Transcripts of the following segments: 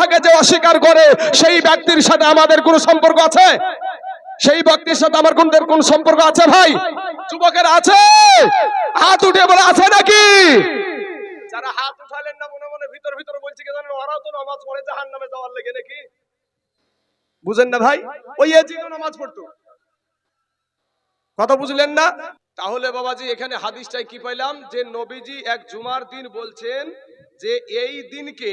থাকে যে অস্বীকার করে, সেই ব্যক্তির সাথে আমাদের কোনো সম্পর্ক আছে? সেই ব্যক্তির সাথে আমার কোন কোন সম্পর্ক আছে ভাই? যুবকের আছে? হাত উঠে বলে, আছে নাকি? যারা হাত উঠালেন না, মনে মনে ভিতর ভিতর বলছে কি জানেন তো নামাজ পড়ে যাওয়ার লেগে নাকি? বুঝেন না ভাই? ওই নামাজ পড়তো। কথা বুঝলেন না? তাহলে বাবাজি, এখানে হাদিসটাই কি পাইলাম? যে নবীজি এক জুমার দিন বলছেন যে এই দিনকে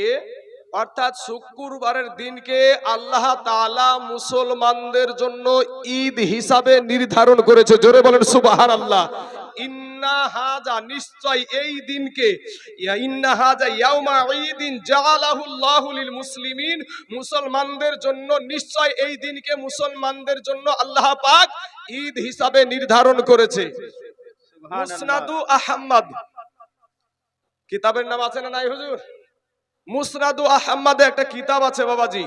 অর্থাৎ শুক্রবারের দিনকে আল্লাহ তালা মুসলমানদের জন্য ঈদ হিসাবে নির্ধারণ করেছে। জোরে বলেন সুবাহান আল্লাহ এই দিনকে লিল মুসলিমিন। মুসলমানদের জন্য নিশ্চয় এই দিনকে মুসলমানদের জন্য আল্লাহ পাক ঈদ হিসাবে নির্ধারণ করেছে। কিতাবের নাম আছে না নাই, হুজুর? মুসনাদু আহমদে একটা কিতাব আছে বাবাজি।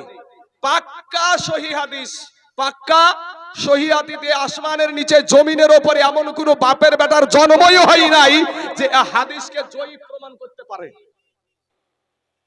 পাক্কা সহি হাদিস। পাক্কা সহি আসমানের নিচে জমিনের ওপরে এমন কোন বাপের বেটার জন্মই হয় নাই যে হাদিসকে জয়ী প্রমাণ করতে পারে।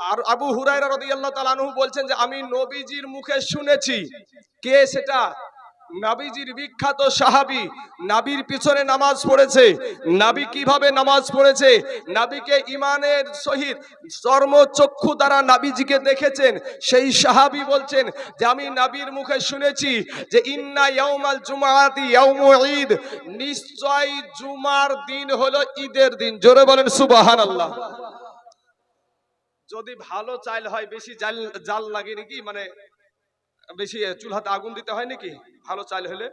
আর আবু হুরায়রা রাদিয়াল্লাহু তাআলা আনহু বলছেন যে, আমি নবীজির মুখে শুনেছি। কে সেটা? নাবিজির বিখ্যাত সাহাবী, নাবির পিছনে নামাজ পড়েছে। নাবি কীভাবে নামাজ পড়েছে? নাবিকে ইমানের সহিত চর্মচক্ষু দ্বারা নাবিজিকে দেখেছেন। সেই সাহাবী বলছেন যে, আমি নাবির মুখে শুনেছি যে, ইন্না ইয়াউমাল জুমাআতি ইয়াউমু ঈদ। নিশ্চয় জুমার দিন হলো ঈদের দিন। জোরে বলেন সুবহানাল্লাহ। যদি ভালো চাইল হয়, বেশি জাল জাল লাগে নাকি? মানে বেশি চুলহাতে আগুন দিতে হয় নাকি? ভালো চাল হলে?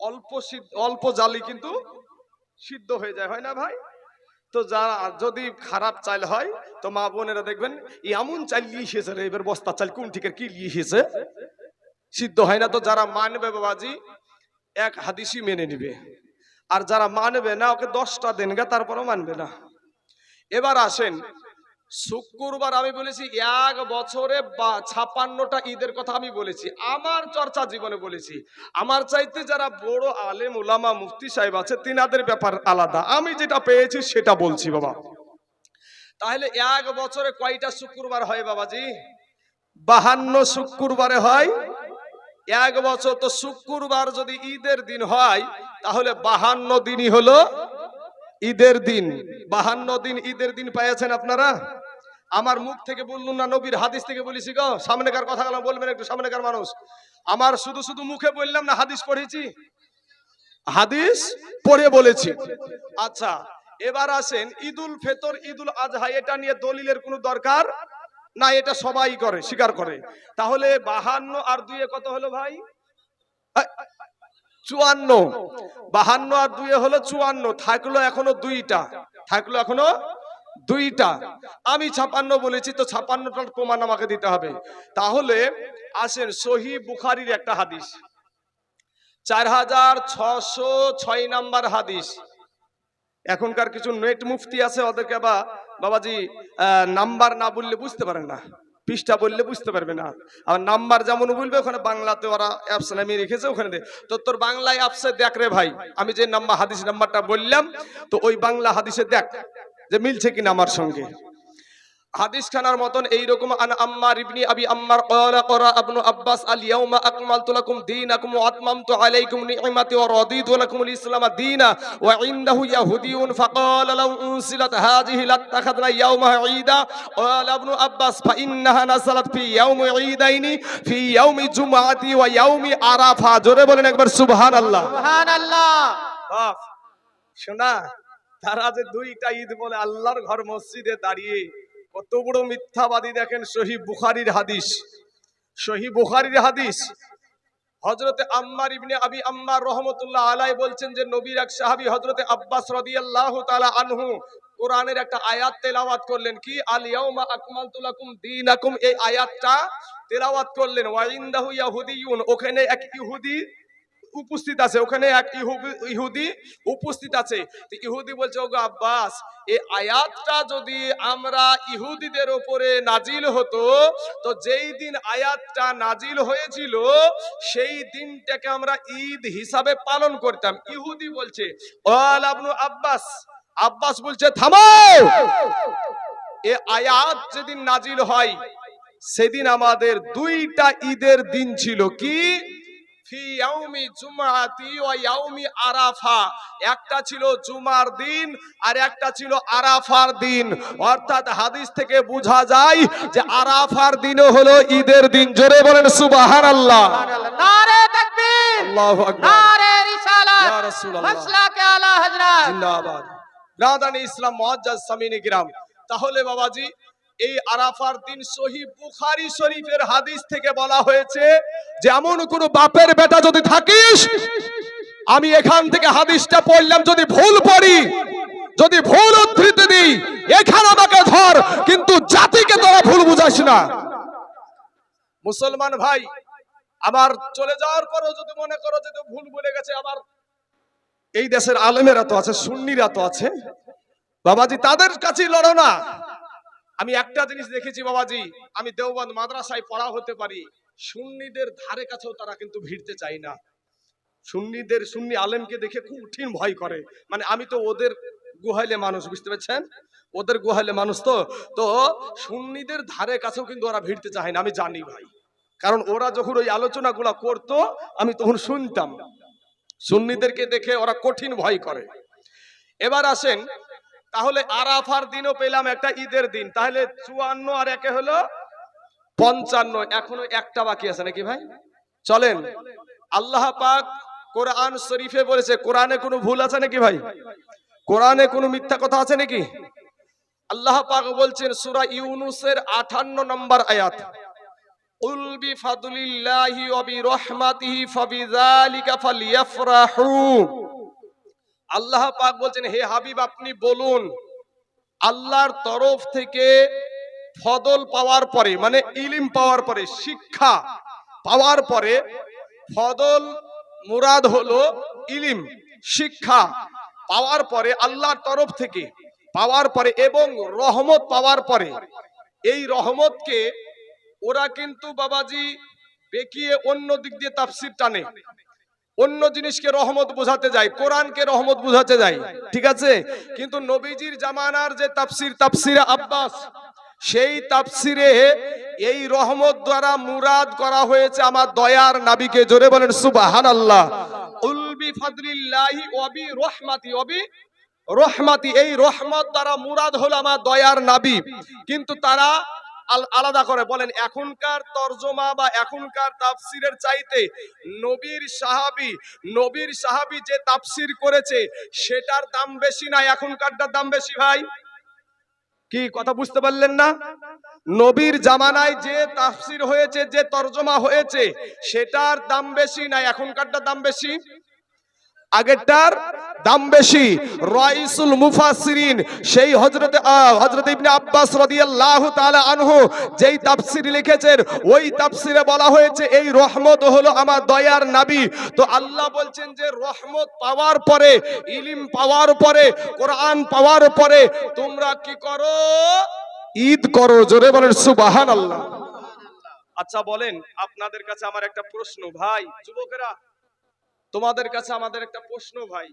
অল্প অল্প জালি কিন্তু সিদ্ধ হয়ে যায়, হয় না ভাই? তো যারা যদি খারাপ চাল হয়, তো মা বোনেরা দেখবেন এমন চাল এসেছে রে, এবার বস্তা চাল কোন ঠিকের কি এসেছে? সিদ্ধ হয় না, তো যারা মানবে বাবাজি, এক হাদিসই মেনে নিবে। আর যারা মানবে না, ওকে দশটা দেন গা তারপরও মানবে না। এবার আসেন শুক্রবার আমি বলেছি, এক বছরে ছাপান্নটা ঈদের কথা আমি বলেছি, আমার চর্চা জীবনে বলেছি। আমার চাইতে যারা বড় আলেম, উলামা, মুফতি সাহেব আছে, তিনাদের ব্যাপার আলাদা। আমি যেটা পেয়েছি সেটা বলছি, বাবা। তাহলে এক বছরে কয়টা শুক্রবার হয়, বাবাজি? বাহান্ন শুক্রবারে হয়। এক বছর তো শুক্রবার যদি ঈদের দিন হয়, তাহলে বাহান্ন দিনই হলো ঈদের দিন, বাহান্ন দিন ঈদের দিন পেয়েছেন আপনারা? আমার মুখ থেকে বললুন না, নবীর হাদিস থেকে বলেছি গো, সামনেকার কথা বলবেন একটু সামনেকার মানুষ। আমার শুধু শুধু মুখে বললাম না, হাদিস পড়েছি? হাদিস পড়ে বলেছি। আচ্ছা এবার আসেন, ঈদুল ফেতর, ঈদুল আজহা, এটা নিয়ে দলিলের কোনো দরকার? না, এটা সবাই করে, স্বীকার করে। তাহলে বাহান্ন আর দুয়ে কত হলো ভাই? চুয়ান্ন। বাহান্ন আর দুয়ে হলো চুয়ান্ন, থাকল এখনও দুইটা। থাকল এখনও দুইটা। আমি ছাপান্ন বলেছি, তো ছাপান্নটার প্রমাণ আমাকে দিতে হবে। তাহলে আসেন সহি বুখারির একটা হাদিস। চার হাজার ছশো ছয় নাম্বার হাদিস। এখনকার কিছু নেট মুফতি আছে, ওদেরকে বা বাবাজি নাম্বার না বললে বুঝতে পারেন না। পৃষ্ঠা বললে বুঝতে পারবে না। আর নাম্বার যেমন বলবে, ওখানে বাংলাতে ওরা অ্যাপস নামিয়ে রেখেছে, ওখানে তো তোর বাংলায় অ্যাপসে দেখ রে ভাই, আমি যে নাম্বার, হাদিস নাম্বারটা বললাম, তো ওই বাংলা হাদিসে দেখ যে মিলছে কিনা আমার সঙ্গে। হাদিস খানার মতন এইরকম আন আম্মার ইবনি আবি আম্মার ক্বালা ক্বারা ইবনু আব্বাস আল ইয়াউমা আকমালতু লাকুম দীনাকুম ওয়া আতমামতু আলাইকুম নি'মাতি ওয়া রাদিতু লাকুমুল ইসলাম দীনা ওয়া ইনদাহু ইয়াহুদিয়ুন ফাকালা লাউ উনসিলাত হাযিহি লাত্তাখাযনা ইয়াউমাহা ঈদা। ক্বালা ইবনু আব্বাস ফা ইন্নাহা নাযালাত ফি ইয়াউমি ঈদাইনি ফি ইয়াউমি জুমআতি ওয়া ইয়াউমি আরাফা জোরে বলেন একবার সুবহানাল্লাহ সুবহানাল্লাহ। বাপ শোনা তারা যে দুইটা ঈদ বলে আল্লাহর ঘর মসজিদে দাঁড়িয়ে কত বড় মিথ্যাবাদী দেখেন সহি বুখারির হাদিস। সহি বুখারির হাদিস। হজরতে আম্মার ইবনে আবি আম্মার রহমতুল্লাহ আলাই বলছেন যে, নবীর এক সাহাবী হজরতে আব্বাস রাদিয়াল্লাহু তালা আনহু কোরআনের একটা আয়াত তেলাওয়াত করলেন। কি? আল ইয়াউমা আকমালতু লাকুম দীনাকুম। এই আয়াতটা তেলাওয়াত করলেন। ওয়া ইনদাহু ইয়াহুদিয়ুন। ওখানে এক ইহুদি উপস্থিত আছে। ওখানে এক ইহু- ইহুদি উপস্থিত আছে। ইহুদি বলছে, ওগো আব্বাস, এই আয়াতটা যদি আমরা ইহুদিদের উপরে নাজিল হতো, তো যেই দিন আয়াতটা নাজিল হয়েছিল, সেই দিনটাকে আমরা ঈদ হিসাবে পালন করতাম। ইহুদি বলছে, ওয়াল আবনু আব্বাস। আব্বাস বলছে থামো এ আয়াত যেদিন নাজিল হয়, সেদিন আমাদের দুইটা ঈদের দিন ছিল। কি? ফি ইয়াউমি জুমআতি ওয়া ইয়াউমি আরাফা। একটা ছিল জুমার দিন আর একটা ছিল আরাফার দিন। অর্থাৎ হাদিস থেকে বোঝা যায় যে আরাফার দিনও হলো ঈদের দিন। জোরে বলেন সুবহানাল্লাহ। নারে তাকবীর। আল্লাহু আকবার। নারে রিসালাত। ইয়া রাসূলুল্লাহ। মাসলাকে আলা হযরত। জিন্দাবাদ। ব্রাদানি ইসলাম মুআজ্জাজ সামিনী কিরাম তাহলে বাবাজি এই আরাফার দিন সহি বুখারী শরীফের হাদিস থেকে বলা হয়েছে যে এমন কোন বাপের বেটা যদি থাকিস, আমি এখান থেকে হাদিসটা পড়লাম, যদি ভুল পড়ি, যদি ভুল উদ্ধৃতি দিই, এখানে আমাকে ধর, কিন্তু জাতিকে তোরা ভুল বুঝাস না। মুসলমান ভাই, আমার চলে যাওয়ার পরেও যদি মনে করো যে ভুল বলে গেছে আবার এই দেশের আলেমেরা তো আছে, সুন্নিরা তো আছে। বাবাজি, তাদের কাছেই লড়ো না। আমি একটা জিনিস দেখেছি বাবাজি, আমি দেওবন্দ মাদ্রাসায় পড়া হতে পারি, সুন্নিদের ধারে কাছেও তারা কিন্তু ভিড়তে চায় না। সুন্নিদের, সুন্নি আলেমকে দেখে খুব কঠিন ভয় করে। মানে আমি তো ওদের গুহাইলে মানুষ, বুঝতে পারছেন? ওদের গুহাইলে মানুষ তো তো সুন্নিদের ধারে কাছেও কিন্তু ওরা ভিড়তে চায় না, আমি জানি ভাই। কারণ ওরা যখন ওই আলোচনাগুলো করতো, আমি তখন শুনতাম। সুন্নিদেরকে দেখে ওরা কঠিন ভয় করে। এবার আসেন তাহলে আরাফার দিনও পেলাম একটা ঈদের দিন। তাহলে চুয়ান্ন আর একে হলো পঞ্চান্ন। এখনও একটা বাকি আছে নাকি ভাই? চলেন। আল্লাহ পাক কোরআন শরীফে বলেছে, কোরআনে কোনো ভুল আছে নাকি ভাই? কোরআনে কোনো মিথ্যা কথা আছে নাকি? আল্লাহ পাক বলছেন, সূরা ইউনুসের 58 নম্বর আয়াত। উল বিফাদলিল্লাহি ওয়া বিরহমাতিহি ফাবিযালিকা ফালইফরাহু আল্লাহ পাক বলছেন, হে হাবিব, আপনি বলুন, আল্লাহর তরফ থেকে ফদল পাওয়ার পরে মানে ইলিম পাওয়ার পরে, শিক্ষা পাওয়ার পরে ফদল মুরাদ হলো ইলিম, শিক্ষা পাওয়ার পরে, আল্লাহর তরফ থেকে পাওয়ার পরে এবং রহমত পাওয়ার পরে, এই রহমতকে ওরা কিন্তু বাবাজি বেকিয়ে অন্য দিক দিয়ে তাফসির টানে। অন্য জিনিসকে রহমত বোঝাতে যায়, কোরআনকে রহমত বোঝাতে যায়, ঠিক আছে? কিন্তু নবীজির জামানার যে তাফসির, তাফসিরে আব্বাস, সেই তাফসিরে এই রহমত দ্বারা মুরাদ করা হয়েছে আমার দয়ার নাবিকে, জোরে বলেন সুবাহান আল্লাহ উলবি ফাদলিল্লাহি ওয়াবি রহমাতি ওয়াবি রহমাতি, এই রহমত দ্বারা মুরাদ হলো আমার দয়ার নাবি। কিন্তু তারা আলাদা করে বলেন, এখনকার তর্জমা বা এখনকার তাফসিরের চাইতে নবীর সাহাবি নবীর সাহাবি যে তাফসির করেছে, সেটার দাম বেশি না, এখনকারটার দাম বেশি ভাই? কি, কথা বুঝতে পারলেন না? নবীর জামানায় যে তাফসির হয়েছে, যে তর্জমা হয়েছে, সেটার দাম বেশি না, এখনকারটার দাম বেশি? আগেরটার দাম বেশি। রাইসুল মুফাসসিরিন, সেই হযরতে হযরত ইবনে আব্বাস রাদিয়াল্লাহু তাআলা আনহু যেই তাফসীর লিখেছেন, ওই তাফসীরে বলা হয়েছে, এই রহমত হলো আমার দয়ার নবী। তো আল্লাহ বলছেন যে, রহমত পাওয়ার পরে, ইলিম পাওয়ার পরে, কোরআন পাওয়ার পরে তোমরা কি করো? ঈদ করো, জোরে বলেন, সুবহানাল্লাহ। আচ্ছা বলেন, আপনাদের কাছে আমার একটা প্রশ্ন, ভাই, যুবকেরা তোমাদের কাছে আমাদের একটা প্রশ্ন ভাই।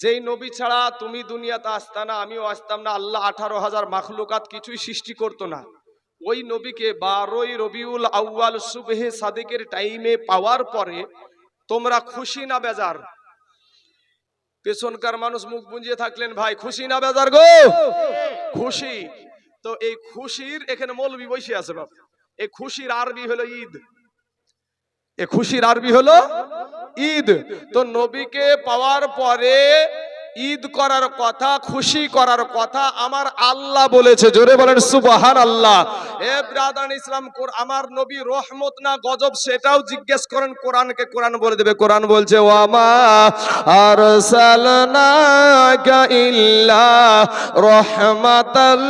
যেই নবী ছাড়া তুমি দুনিয়াতে আসতা না, আমিও আসতাম না, আল্লাহ আঠারো হাজার মাখলুকাত কিছুই সৃষ্টি করতো না। ওই নবীকে বারোই রবিউল আউয়াল সুবহে সাদেকের টাইমে পাওয়ার পরে তোমরা খুশি না বেজার? পেছনকার মানুষ মুখ বুঞ্জিয়ে থাকলেন, ভাই, খুশি না বেজার গো? খুশি। তো এই খুশির এখানে মৌলবি বসে আছে বাপ। এই খুশির আরবি হলো ঈদ। এ খুশির আরবি হলো ঈদ। তো নবীকে পাওয়ার পরে ঈদ করার কথা, খুশি করার কথা আমার আল্লাহ বলেছে। জোরে বলেন সুবহান আল্লাহ এ ব্রাদান ইসলাম আমার নবী রহমত না গজব সেটাও জিজ্ঞেস করেন, কোরআনকে কোরআন বলে দেবে। কোরআন বলছে, ওয়ামা রাহমাতাল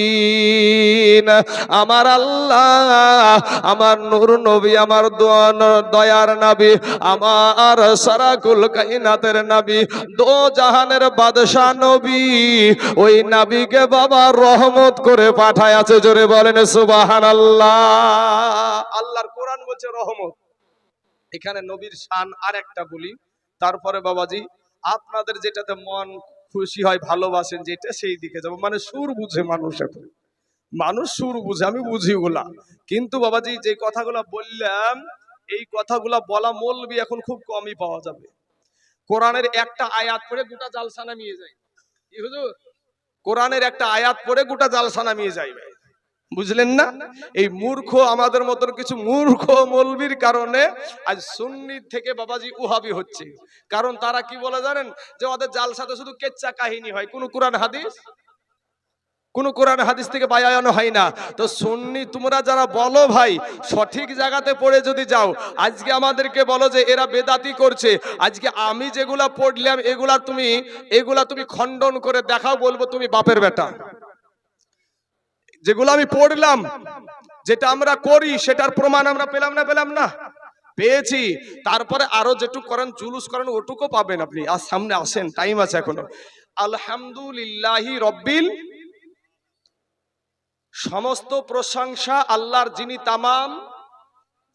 আলামিন। আমার আল্লাহ, আমার নূর নবী, আমার দয়ার নবী, আমার সারাকুল কাইনাতের নবী, দো জাহানের বাদশাহ নবী, ওই নবীকে বাবা রহমত করে পাঠায় আছে জোরে বলেন সুবাহান আল্লাহ আল্লাহর কোরআন বলছে রহমত। এখানে নবীর শান আর একটা বলি। তারপরে বাবাজি, আপনাদের যেটাতে মন খুশি হয়, ভালোবাসেন, যেটা সেই দিকে যাব। মানে সুর বুঝে মানুষ এখন। মানুষ সুর বুঝে, আমি বুঝি ওগুলা। কিন্তু বাবাজি, যে কথাগুলা বললাম, এই কথাগুলা বলা মলবি এখন খুব কমই পাওয়া যাবে। কোরআনের একটা আয়াত পরে গোটা জালসা নামিয়ে যায়। কি হুজুর? কোরআনের একটা আয়াত পরে গোটা জালসা নামিয়ে যাইবে বুঝলেন না? এই মূর্খ আমাদের মতন কিছু মূর্খ মৌলবির কারণে আজ সুন্নি থেকে বাবাজি উহাবি হচ্ছে। কারণ তারা কি বলে জানেন? যে ওদের জালসাতে শুধু কেচ্চা কাহিনী হয়। কোন কোরআন হাদিস? কোন কোরআন হাদিস থেকে বায়ানো হয় না। তো সুন্নি তোমরা যারা বলো ভাই, সঠিক জায়গাতে পড়ে যদি যাও, আজকে আমাদেরকে বলো যে এরা বেদাতি করছে। আজকে আমি যেগুলা পড়লাম, এগুলা তুমি এগুলা তুমি খণ্ডন করে দেখাও, বলব তুমি বাপের বেটা। যেগুলো আমি পড়লাম, যেটা আমরা করি, সেটার প্রমাণ আমরা পেলাম না পেলাম না? পেয়েছি। তারপরে আরও যেটুকু করেন, জুলুস করেন, ওটুকু পাবেন আপনি। আর সামনে আসেন, টাইম আছে এখনও। আলহামদুলিল্লাহি রব্বিল সমস্ত প্রশংসা আল্লাহর যিনি তামাম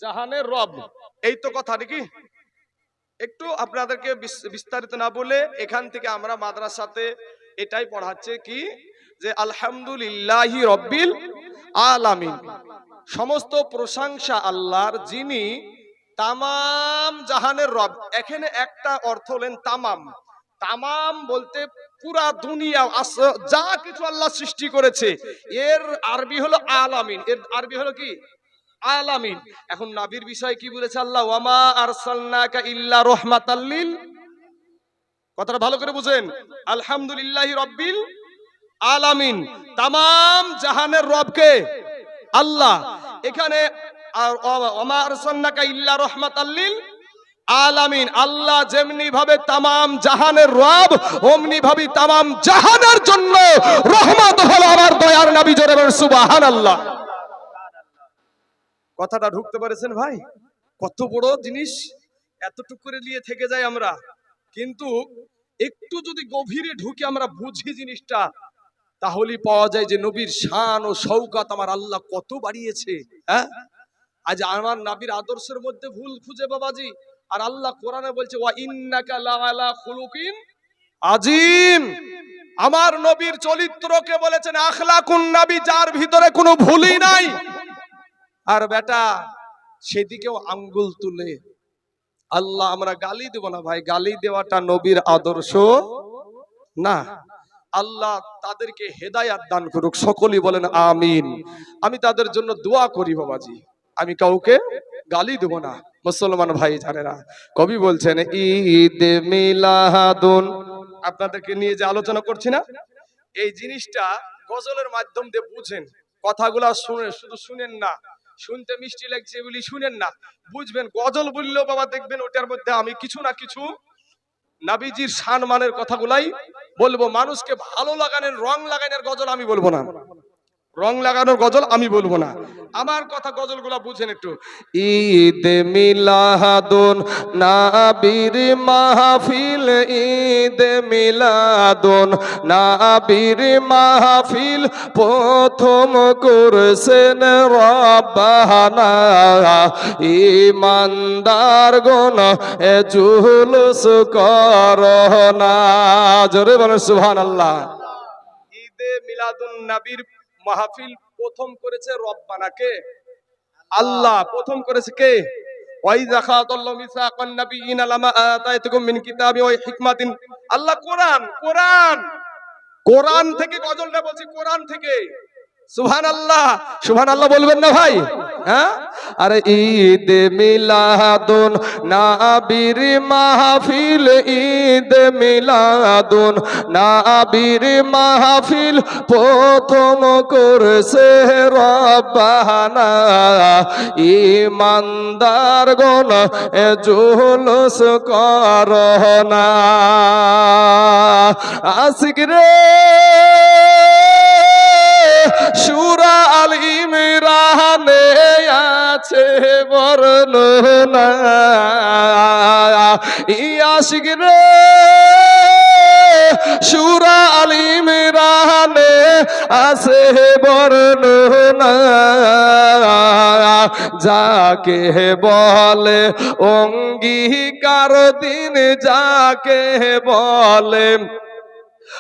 জাহানের রব। এই তো কথা নাকি? একটু আপনাদেরকে বিস- বিস্তারিত না বলে এখান থেকে আমরা মাদ্রাসাতে এটাই পড়াচ্ছে কি? যে আলহামদুলিল্লাহি রব্বিল আলামিন। সমস্ত প্রশংসা আল্লাহর, যিনি তামাম জাহানের রব। এখানে একটা অর্থ হলেন তামাম। তামাম বলতে পুরা দুনিয়া যা কিছু আল্লাহ সৃষ্টি করেছে। এর আরবি হলো আলামিন। এর আরবি হলো কি? আলামিন। এখন নাবির বিষয় কি বলেছে আল্লাহ? ওয়ামা আরসালনাকা ইল্লা রহমাতাল্লিল কথাটা ভালো করে বুঝেন। আলহামদুলিল্লাহি রব্বিল আলামিন তাম জাহানের রবকে। আল্লাহ, এখানে ইল্লা রহমাতাল্লিল আলামিন। আল্লাহ যেমনি ভাবে তামাম জাহানের রব অমনি ভাবে তামাম জাহানের জন্য রহমত হলো আমার দয়ার নবী জোরে বলেন, সুবহানাল্লাহ। কথাটা ঢুকতে পারেছেন ভাই? কত বড় জিনিস, এতটুকু করে নিয়ে থেকে যাই আমরা। কিন্তু একটু যদি গভীরে ঢুকে আমরা বুঝি জিনিসটা তাহলেই পাওয়া যায় যে নবীর শান ও শৌকাত আমার আল্লাহ কত বাড়িয়েছে হ্যাঁ? আজ আমার নাবির আদর্শের মধ্যে ভুল খুঁজে বাবাজি, আর আল্লাহ কোরআনে বলছে, ওয়া ইন্নাকা লাআলা খুলুকিন আজিম। আমার নবীর চরিত্রকে বলেছেন, আখলাকুন নবী, যার ভিতরে কোনো ভুলই নাই। আর বেটা, সেদিকেও আঙ্গুল তুলে। আল্লাহ, আমরা গালি দেব না ভাই, গালি দেওয়াটা নবীর আদর্শ না। আল্লাহ তাদেরকে হেদায়াত দান করুক, সকলেই বলেন আমিন। আমি তাদের জন্য দোয়া করি বাবাজি। আমি কাউকে গালি দেব না, মুসলমান ভাই জানেরা। কবি বলছেন, ঈদ মিলাহাদুন আপনাদেরকে নিয়ে যে আলোচনা করছি না, এই জিনিসটা গজলের মাধ্যম দিয়ে বুঝেন। কথাগুলা শুনে, শুধু শুনেন না, শুনতে মিষ্টি লাগছে বলি শুনেন না। বুঝবেন, গজল বললেও বাবা দেখবেন ওটার মধ্যে আমি কিছু না কিছু নাবিজির সান মানের কথাগুলাই বলব। মানুষকে ভালো লাগানের রং লাগানোর গজল আমি বলব না। রং লাগানোর গজল আমি বলব না। আমার কথা গজলগুলা বুঝেন একটু। ঈদ মিলাদুন নাবির মাহফিল, ঈদ মিলাদুন নাবির মাহফিল, প্রথম করছেন রব্বানা। ইমানদার গুণ এ জুলুস করনা জোরে বলেন সুবহানাল্লাহ। ঈদে মিলাদুন নবীর মাহফিল প্রথম করেছে রব্বানাকে আল্লাহ। প্রথম করেছে কে? মিন আল্লাহ কোরআন কোরআন। কোরআন থেকে গজলটা বলছি কোরআন থেকে। সুবহান আল্লাহ সুবহান আল্লাহ বলবেন না ভাই? হ্যাঁ? আরে ঈদ মিলাদুন, নাবির মাহফিল, ঈদ মিলাদুন, নাবির মাহফিল, প্রথম করছে রব্বানা। ইমানদার গণ জুলুস করনা আশিক রে সুরা আল ইমরানে আছে বর্ণনা ইয়াসিক রে, সুরা আল ইমরানে আছে বর্ণনা যাকে বলে অঙ্গীকার দিন, যাকে বলে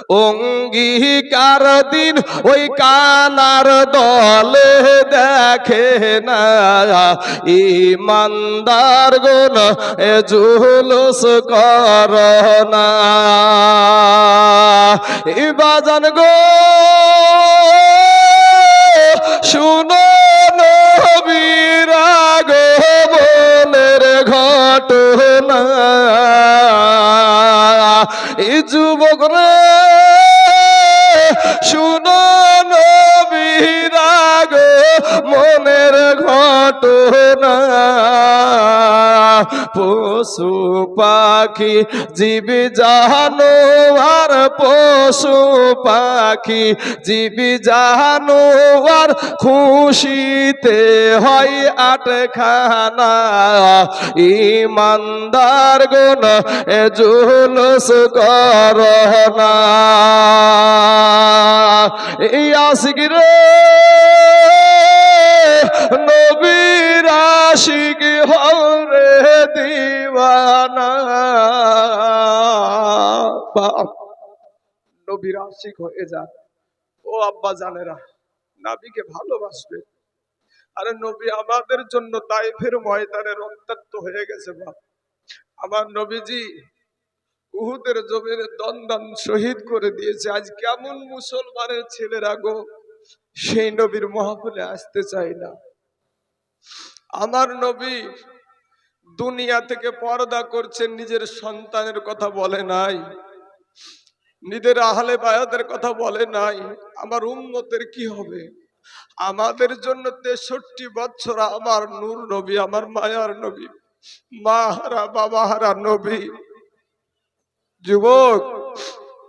অঙ্গীকার দিন ওই কানার দলে দেখে না। ইমানদার গুণ এ জুলুস কর না। বাজান গো, শুনো ঘটনা। এই যুবক রে ঘটনা। পশু পাখি, জীব জানোয়ার, পশু পাখি, জীব জানোয়ার খুশিতে হয় আটখানা। ইমানদার গুণ, এ জুলুস করনা। এই আশিক রে নবীর আশিক হরে দিওয়ানা। নবীর আশিক হয়ে যান ও আব্বা জানেরা, নাবিকে ভালোবাসবে। আরে নবী আমাদের জন্য তাইফের ময়দানে রক্তাক্ত হয়ে গেছে, বাপ। আমার নবীজি উহুদের জমিনে দন্দন শহীদ করে দিয়েছে। আজ কেমন মুসলমানের ছেলেরা গো। সেই নবীর মহাফলে আসতে চাই না। আমার নবী দুনিয়া থেকে পর্দা করছেন নিজের সন্তানের কথা বলে নাই, নিজের আহলে বায়াদের কথা বলে নাই। আমার উম্মতের কি হবে? আমাদের জন্য তেষট্টি বছর আমার নূর নবী, আমার মায়ার নবী মাহারা বাবাহারা নবী। যুবক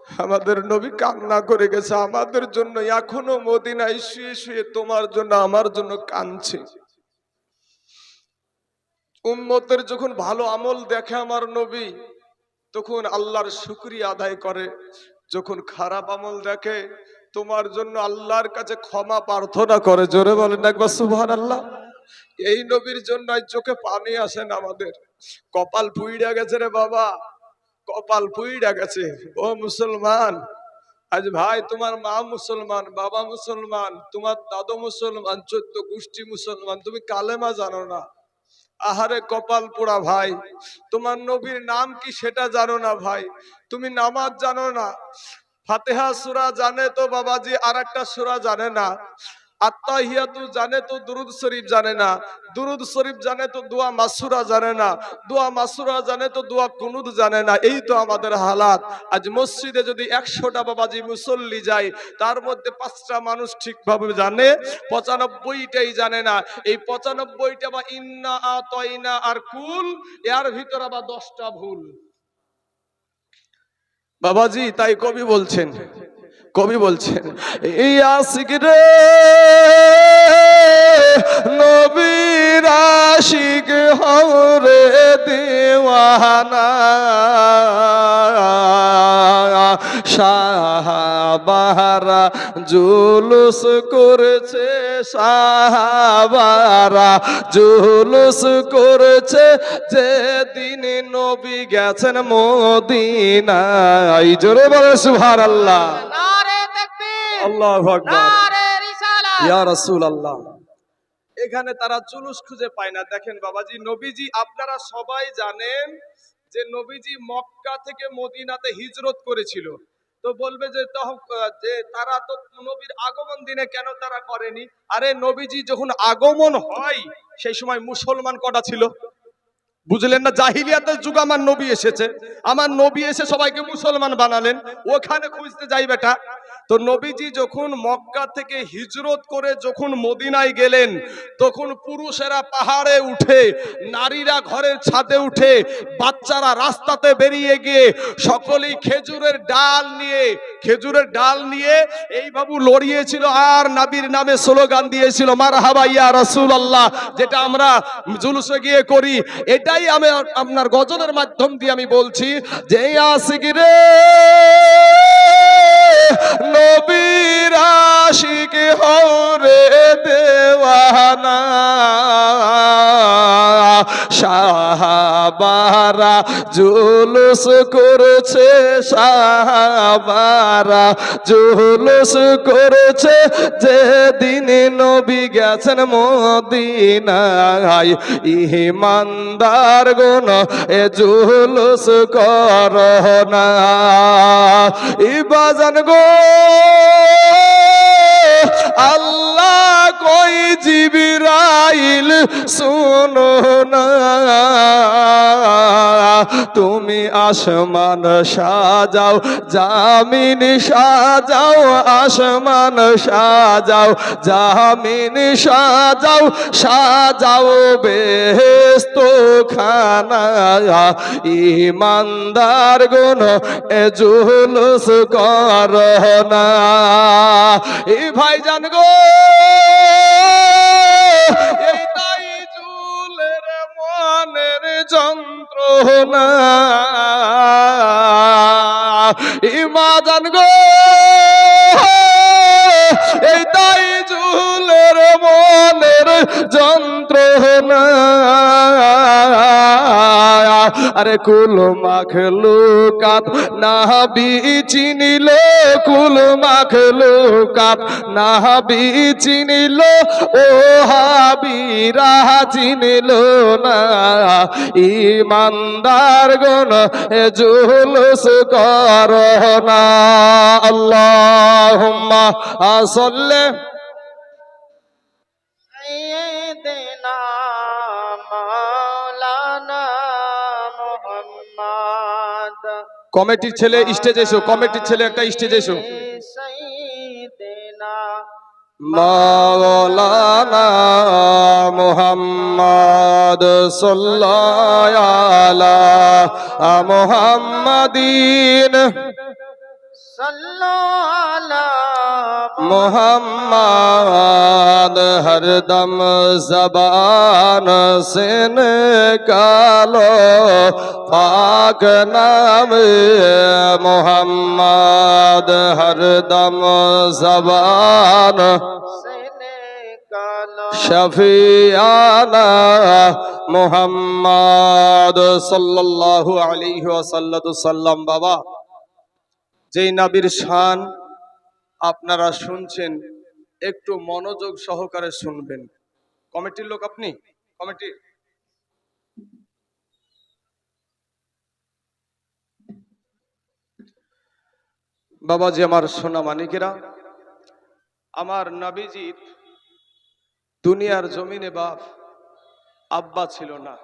আমাদের নবী কান্না করে গেছে, আমাদের জন্য এখনও মদিনায় শুয়ে শুয়ে তোমার জন্য, আমার জন্য কাঁদছে। উম্মতের যখন ভালো আমল দেখে আমার নবী, তখন আল্লাহর শুক্রিয়া আদায় করে। যখন খারাপ আমল দেখে, তোমার জন্য আল্লাহর কাছে ক্ষমা প্রার্থনা করে। জোরে বলেন একবার সুবহান আল্লাহ এই নবীর জন্য চোখে পানি আসেন আমাদের। কপাল পুইড়া গেছে রে বাবা। কপাল পুইড়া গেছে। ও মুসলমান, আজ ভাই তোমার মা মুসলমান, বাবা মুসলমান, তোমার দাদু মুসলমান, চোদ্দ গোষ্ঠী মুসলমান, তুমি কালেমা জানো না। আহারে কপাল পোড়া ভাই, তোমার নবীর নাম কি সেটা জানো না ভাই? তুমি নামাজ জানো না। ফাতেহা সুরা জানে তো বাবাজি আর একটা সুরা জানে না। আত্মাহিয়াতু জানে তো দুরুদ শরীফ জানে না, দুরুদ শরীফ জানে তো দোয়া মাসুরা জানে না, দোয়া মাসুরা জানে তো দোয়া কুনুদ জানে না, এই তো আমাদের হালাত। আজ মসজিদে যদি একশোটা বাবাজি মুসল্লি যায়, তার মধ্যে পাঁচটা মানুষ ঠিকভাবে জানে, পঁচানব্বইটাই জানে না। এই পঁচানব্বইটা বা ইন্না আ তয়না আর কুল, এর ভিতরে আবার দশটা ভুল। বাবাজি তাই কবি বলছেন কবি বলছেন আশিক রে, নবীর হরে দেওয়ানা। সাহাবারা জুলুস করেছে সাহাবারা জুলুস করেছে যে দিন নবী গেছেন মদিনায়। জোরে বলে সুভার আল্লাহ আল্লাহ ইয়া রাসূল আল্লাহ এখানে তারা জুলুস খুঁজে পায় না। দেখেন বাবাজি নবীজি আপনারা সবাই জানেন যে নবীজি মক্কা থেকে মদিনাতে হিজরত করেছিল। তো বলবে যে যে তারা তো নবীর আগমন দিনে কেন তারা করেনি? আরে নবীজি যখন আগমন হয় সেই সময় মুসলমান কটা ছিল? বুঝলেন না জাহিলিয়াতের যুগ আমার নবী এসেছে। আমার নবী এসে সবাইকে মুসলমান বানালেন। ওখানে খুঁজতে যাই বেটা। তো নবীজি যখন মক্কা থেকে হিজরত করে যখন মদিনায় গেলেন, তখন পুরুষেরা পাহাড়ে উঠে, নারীরা ঘরের ছাদে উঠে, বাচ্চারা রাস্তাতে বেরিয়ে গিয়ে সকলেই খেজুরের ডাল নিয়ে, খেজুরের ডাল নিয়ে এই বাবু লড়িয়েছিল আর নাবির নামে স্লোগান দিয়েছিল, মারহাবা ইয়া রাসূল আল্লাহ যেটা আমরা জুলুসে গিয়ে করি। এটাই আমি আপনার গজলের মাধ্যম দিয়ে আমি বলছি, যে আসিক রে! নবীর আশিক হরে দেওয়ানা। সাহাবারা জুলুস করেছে, সাহাবারা জুলুস করেছে। যে দিন নবী গেছেন মদিনায়, ইমানদার গুণ, এ জুলুস কর না। ইবাজান গো, আল্লাহ কই জিবিরাইল, শুনো না। তুমি আসমান সাজাও, জামিন সাজাও, আসমান সাজাও, জামিন সাজাও সাজাও বেহেস্ত খানা ইমানদার গুণ, এ জুলুস কর না। এই ভাই জান গো! যন্ত্রণা ইমা জান গো। এই তাই জুলের মনের যন্ত্রণা। আরে কুল মাখলু কাত না চিনিল, কুল মাখলু কাত না চিনিল, ও হাবিরা চিনিল না। ইমানদার গুণ জুলুস কর না। আল্লাহুম্মা আসল্লে কমেটির ছেলে স্টেজ এসো কমেটির ছেলে একটা স্টেজ এসো। মাওলানা মোহাম্মদ সাল্লালা মোহাম্মদিন। সাল্লালা محمد ہر دم زبان سے نکالو پاک نام محمد ہر دم زبان شفیانہ মোহাম্মদ সাল্লাল্লাহু আলাইহি ওয়াসাল্লাম বাবা যেই নবীর শান আপনারা শুনছেন, একটু মনোযোগ সহকারে শুনবেন। কমিটির লোক আপনি? কমিটি বাবাজি, আমার সোনা মানিকেরা, আমার নবীজির দুনিয়ার জমিনে বাপ, আব্বা ছিল না।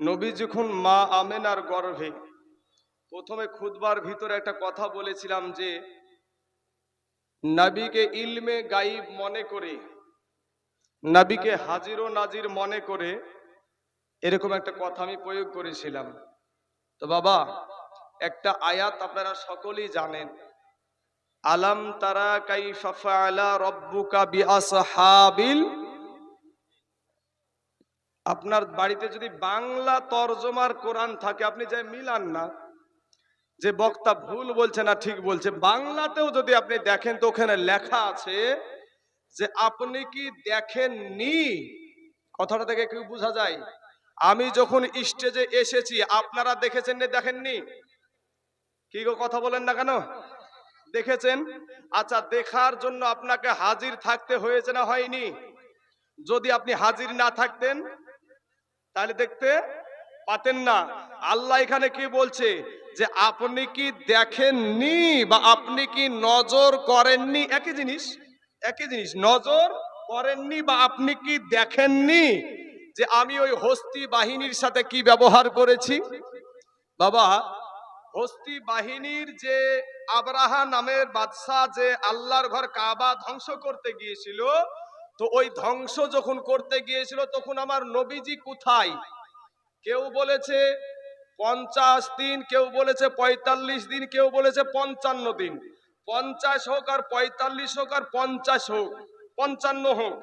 নবী যখন মা আমেনার গর্ভে প্রথমে খুদবার ভিতরে একটা কথা বলেছিলাম যে নাবিকে ইলমে গাইব মনে করে নাবিকে হাজির ও নাজির মনে করে এরকম একটা কথা আমি প্রয়োগ করেছিলাম। তো বাবা একটা আয়াত আপনারা সকলেই জানেন। আলাম তারা কাইফা ফাআলা রব্বুকা বিআসহাবিল? আপনার বাড়িতে যদি বাংলা তরজমার কোরআন থাকে আপনি যাই মিলান না যে বক্তা ভুল বলছে না ঠিক বলছে, বাংলাতেও যদি আপনি দেখেন তো ওখানে লেখা আছে যে আপনি কি দেখেননি? কথাটা থেকে কি বোঝা যায়? আমি যখন স্টেজে এসেছি, আপনারা দেখেছেন না দেখেননি? কি গো কথা বলেন না কেন? দেখেছেন? আচ্ছা দেখার জন্য আপনাকে হাজির থাকতে হয়েছে না হয়নি? যদি আপনি হাজির না থাকতেন, তাহলে দেখতে পাতেন না। আল্লাহ এখানে কি বলছে? যে আপনি কি দেখেননি বা আপনি কি নজর করেননি? একই জিনিস একই জিনিস, নজর করেননি বা আপনি কি দেখেননি যে আমি ওই হস্তি বাহিনীর সাথে কি ব্যবহার করেছি? বাবা, হস্তি বাহিনীর যে আবরাহা নামের বাদশাহ যে আল্লাহর ঘর কাবা ধ্বংস করতে গিয়েছিল, তো ওই ধ্বংস যখন করতে গিয়েছিল তখন আমার নবীজি কোথায়? কেউ বলেছে পঞ্চাশ দিন কেউ বলেছে পঁয়তাল্লিশ দিন, কেউ বলেছে পঞ্চান্ন দিন। পঞ্চাশ হোক আর পঁয়তাল্লিশ হোক আর পঞ্চাশ হোক, পঞ্চান্ন হোক।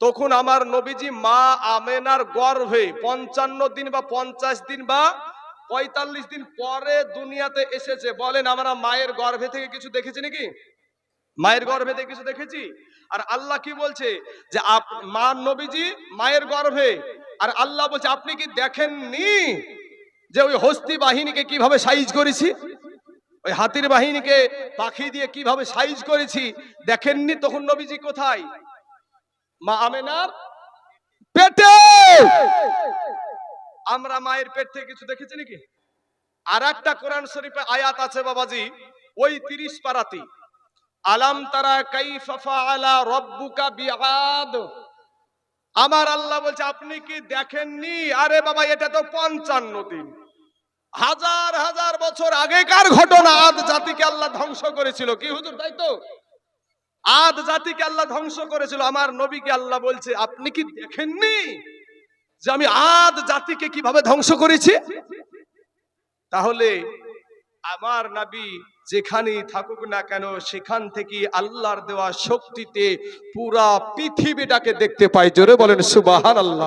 তখন আমার নবীজি মা আমেনার গর্ভে পঞ্চান্ন দিন বা পঞ্চাশ দিন বা পঁয়তাল্লিশ দিন পরে দুনিয়াতে এসেছে। বলেন, আমরা মায়ের গর্ভে থেকে কিছু দেখেছি নাকি? মায়ের গর্ভে থেকে কিছু দেখেছি? আর আল্লাহ কি বলছে? যে মা নবীজি মায়ের গর্ভে। আর আল্লাহ বলছে, আপনি কি দেখেননি? যে ওই হস্তি বাহিনীকে কীভাবে সাইজ করেছি? ওই হাতির বাহিনীকে পাখি দিয়ে কীভাবে সাইজ করেছি? দেখেননি তখন নবীজি কোথায়? মা আমেনার পেটে! আমরা মায়ের পেট থেকে কিছু দেখেছি নাকি? আর একটা কোরআন শরীফে আয়াত আছে বাবাজি, ওই তিরিশ পারাতি। আলাম তারা কাইফা ফাআলা রব্বুকা বিআদ। আমার আল্লাহ বলছে, আপনি কি দেখেননি? আরে বাবা, এটা তো পঞ্চান্ন দিন। হাজার হাজার বছর আগেকার ঘটনা আদ জাতিকে আল্লাহ ধ্বংস করেছিল। কি হুজুর, তাই তো? আদ জাতিকে আল্লাহ ধ্বংস করেছিল। আমার নবীকে আল্লাহ বলছে, আপনি কি দেখেননি যে আমি আদ জাতিকে কীভাবে ধ্বংস করেছি? তাহলে আমার নাবি যেখানেই থাকুক না কেন, সেখান থেকে আল্লাহর দেওয়া শক্তিতে পুরা পৃথিবীটাকে দেখতে পাই জোরে বলেন সুবাহান আল্লাহ